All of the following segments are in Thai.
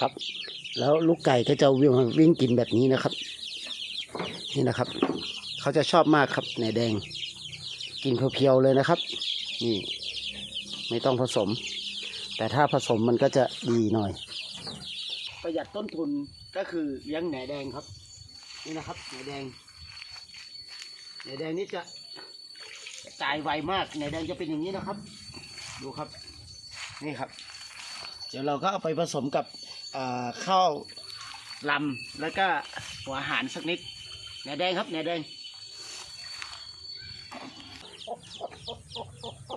ครับ แล้วลูกไก่ก็จะวิ่งวิ่งกินแบบนี้นะครับ นี่นะครับ เขาจะชอบมากครับแหนแดง กินเพียวๆเลยนะครับ นี่ ไม่ต้องผสม แต่ถ้าผสมมันก็จะดีหน่อย ประหยัดต้นทุนก็คือเลี้ยงแหนแดงครับ นี่นะครับแหนแดงแหนแดงนี่จะจ่ายไวมากแหนแดงจะเป็นอย่างนี้นะครับ ดูครับ นี่ครับ เดี๋ยวเราก็เอาไปผสมกับข้าวลำแล้วก็หัวอาหารสักนิดแหนแดงครับแหนแดง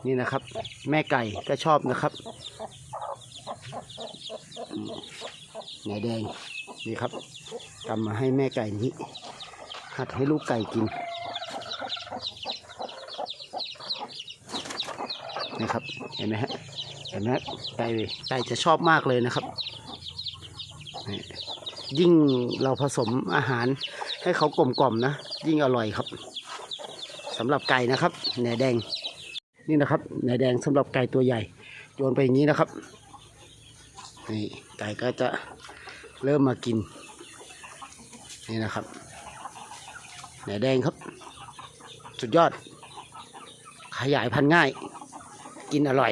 นี่นะครับ แม่ไก่ก็ชอบนะครับอืมแหนแดงนี่ครับทำมาให้แม่ไก่นี้ หัดให้ลูกไก่กินนี่ครับเห็นไหมฮะ เห็นไหมไก่ไก่จะชอบมากเลยนะครับ ยิ่งเราผสมอาหารให้เขากลมกล่อมๆนะ ยิ่งอร่อยครับสำหรับไก่นะครับแหนแดง นี่นะครับแหนแดงสำหรับไก่ตัวใหญ่ โยนไปอย่างนี้นะครับนี่ไก่ก็จะเริ่มมากิน นี่นะครับแหนแดงครับ สุดยอด ขยายพันธุ์ง่าย กินอร่อย